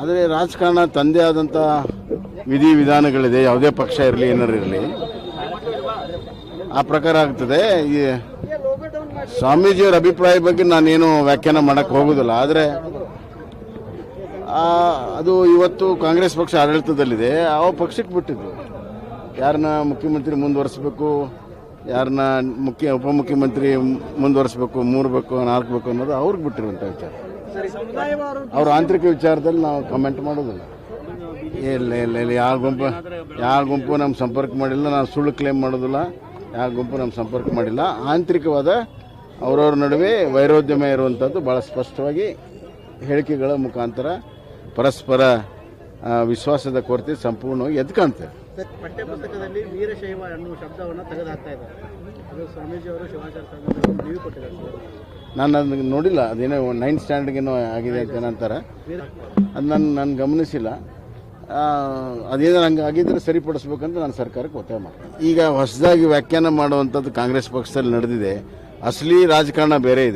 ಆದರೆ ರಾಜಕಾರಣ ತಂದೆ ಆದಂಥ ವಿಧಿ ವಿಧಾನಗಳಿದೆ, ಯಾವುದೇ ಪಕ್ಷ ಇರಲಿ, ಏನಾರು ಇರಲಿ. ಆ ಪ್ರಕಾರ ಆಗ್ತದೆ. ಈ ಸ್ವಾಮೀಜಿಯವರ ಅಭಿಪ್ರಾಯ ಬಗ್ಗೆ ನಾನೇನು ವ್ಯಾಖ್ಯಾನ ಮಾಡಕ್ಕೆ ಹೋಗೋದಿಲ್ಲ. ಆದರೆ ಅದು ಇವತ್ತು ಕಾಂಗ್ರೆಸ್ ಪಕ್ಷ ಆಡಳಿತದಲ್ಲಿದೆ. ಆ ಪಕ್ಷಕ್ಕೆ ಬಿಟ್ಟಿದ್ದು ಯಾರನ್ನ ಮುಖ್ಯಮಂತ್ರಿ ಮುಂದುವರಿಸಬೇಕು, ಯಾರನ್ನ ಮುಖ್ಯ ಉಪಮುಖ್ಯಮಂತ್ರಿ ಮುಂದುವರಿಸಬೇಕು, ಮೂರು ಬೇಕು, ನಾಲ್ಕು ಬೇಕು ಅನ್ನೋದು ಅವ್ರಿಗೆ ಬಿಟ್ಟಿರುವಂಥ ವಿಚಾರ. ಅವ್ರ ಆಂತರಿಕ ವಿಚಾರದಲ್ಲಿ ನಾವು ಕಮೆಂಟ್ ಮಾಡೋದಿಲ್ಲ. ಇಲ್ಲ ಇಲ್ಲ ಇಲ್ಲ ಯಾವ ಗುಂಪು ಯಾವ ಗುಂಪು ನಮ್ಮ ಸಂಪರ್ಕ ಮಾಡಿಲ್ಲ ನಾವು ಸುಳ್ಳು ಕ್ಲೇಮ್ ಮಾಡೋದಿಲ್ಲ ಯಾವ ಗುಂಪು ನಮ್ಮ ಸಂಪರ್ಕ ಮಾಡಿಲ್ಲ. ಆಂತರಿಕವಾದ ಅವರವ್ರ ನಡುವೆ ವೈರೋದ್ಯಮ ಇರುವಂಥದ್ದು ಭಾಳ ಸ್ಪಷ್ಟವಾಗಿ ಹೇಳಿಕೆಗಳ ಮುಖಾಂತರ ಪರಸ್ಪರ ವಿಶ್ವಾಸದ ಕೊರತೆ ಸಂಪೂರ್ಣವಾಗಿ ಎದ್ದು ಕಾಣ್ತದೆ ಪಠ್ಯಪುಸ್ತಕದಲ್ಲಿ ವೀರಶೈವ ಅನ್ನುವ ಶಬ್ದವನ್ನು ತೆಗೆದುಹಾಕ್ತಾ ಇದ್ದಾರೆ. ಅದು ಸ್ವಾಮೀಜಿ ಅವರು ಶಿವಾಚಾರ್ಯ ನಾನು ಅದನ್ನ ನೋಡಿಲ್ಲ, ಅದೇನೋ ನೈನ್ತ್ ಸ್ಟ್ಯಾಂಡರ್ಡ್ಗೇನೋ ಆಗಿದೆ ಅಂತ ಅಂತಾರೆ ಅದು ನಾನು ನಾನು ಗಮನಿಸಿಲ್ಲ. ಅದೇನೋ ಹಂಗೆ ಆಗಿದ್ರೆ ಸರಿಪಡಿಸ್ಬೇಕಂತ ನಾನು ಸರ್ಕಾರಕ್ಕೆ ಒತ್ತಾಯ ಮಾಡ್ತೀನಿ. ಈಗ ಹೊಸದಾಗಿ ವ್ಯಾಖ್ಯಾನ ಮಾಡುವಂಥದ್ದು ಕಾಂಗ್ರೆಸ್ ಪಕ್ಷದಲ್ಲಿ ನಡೆದಿದೆ. ಅಸಲಿ ರಾಜಕಾರಣ ಬೇರೆ ಇದೆ.